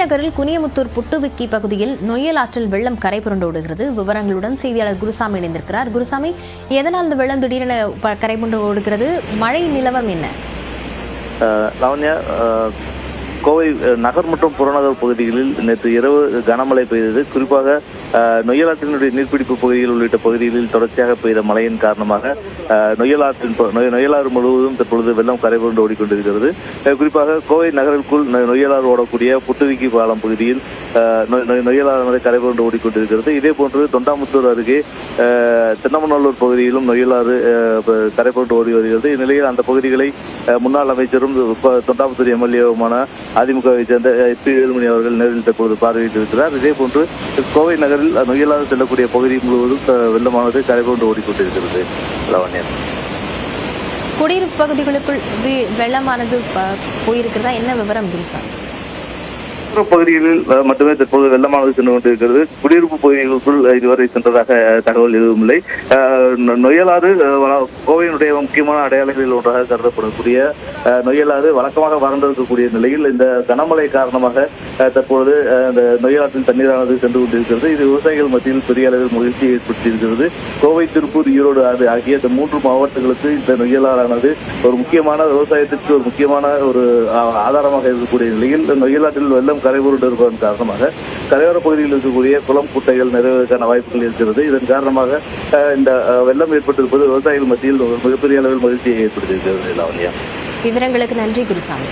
நகரில் குனியமுத்தூர் புட்டுவிக்கி பகுதியில் நொய்யல் ஆற்றில் வெள்ளம் கரை புரண்டு ஓடுகிறது விவரங்களுடன் செய்தியாளர் குருசாமி இணைந்திருக்கிறார். குருசாமி எதனால் இந்த வெள்ளம் திடீரென கரை புரண்டு ஓடுகிறது மழை நிலவரம் என்ன? லாவண்யா கோவை நகர் மற்றும் புறநகர் பகுதிகளில் நேற்று இரவு கனமழை பெய்தது. குறிப்பாக நொய்யலாற்றினுடைய நீர்பிடிப்பு பகுதிகள் உள்ளிட்ட பகுதிகளில் தொடர்ச்சியாக பெய்த மழையின் காரணமாக நொய்யலாற்றின் நொய்யலாறு முழுவதும் தற்பொழுது வெள்ளம் கரைபுரண்டு ஓடிக்கொண்டிருக்கிறது. குறிப்பாக கோவை நகருக்குள் நொய்யலாறு ஓடக்கூடிய புட்டுவிக்கி பாலம் பகுதியில் நொய்- நொய்- நொய்யலாறு கரைபுரண்டு ஓடிக்கொண்டிருக்கிறது. இதே போன்று தொண்டாமுத்தூர் அருகே அஹ், தென்னமநல்லூர் பகுதியிலும் நொய்யலாறு கரைபுரண்டு ஓடி வருகிறது. இந்நிலையில் அந்த பகுதிகளை முன்னாள் அமைச்சரும் தொண்டாமுத்தூர் எம்எல்ஏவுமான அதிமுகவை சேர்ந்த பி. வேலுமணி அவர்கள் நேரில் தற்போது பார்வையிட்டிருக்கிறார் இதே போன்று கோவை நகரில் நொய்யலாறு செல்லக்கூடிய பகுதி முழுவதும் வெள்ளமானது கரை ஓடிக்கொண்டிருக்கிறது. லவண்யன் குடியிருப்பு பகுதிகளுக்குள் வெள்ளமானது போயிருக்கிறதா? என்ன விவரம் குருசாமி நகர்ப்புற பகுதிகளில் மட்டுமே தற்போது வெள்ளமானது சென்று கொண்டிருக்கிறது. குடியிருப்பு பகுதிகளுக்குள் இதுவரை சென்றதாக தகவல் எதுவும் இல்லை. நொயலாறு கோவையினுடைய முக்கியமான அடையாளங்களில் ஒன்றாக கருதப்படக்கூடிய நொயலாறு வழக்கமாக வறண்டிருக்கக்கூடிய நிலையில் இந்த கனமழை காரணமாக தற்பொழுது அந்த நொயலாற்றில் தண்ணீரானது சென்று கொண்டிருக்கிறது. இது விவசாயிகள் மத்தியில் பெரிய அளவில் மகிழ்ச்சியை ஏற்படுத்தியிருக்கிறது. கோவை திருப்பூர் ஈரோடு ஆறு ஆகிய இந்த மூன்று மாவட்டங்களுக்கு இந்த நொய்யலாறானது ஒரு முக்கியமான விவசாயத்திற்கு ஒரு முக்கியமான ஒரு ஆதாரமாக இருக்கக்கூடிய நிலையில் இந்த வெள்ளம் வெள்ளம் கரைபுரண்டு இருப்பதன் காரணமாக கரையோர பகுதியில் இருக்கக்கூடிய குளம் குட்டைகள் நிறைவதற்கான வாய்ப்புகள் இருக்கிறது. இதன் காரணமாக இந்த வெள்ளம் ஏற்பட்டிருப்பது விவசாயிகள் மத்தியில் மிகப்பெரிய அளவில் மகிழ்ச்சியை ஏற்படுத்தியிருக்கிறது லாவண்யா விவரங்களுக்கு நன்றி குருசாமி.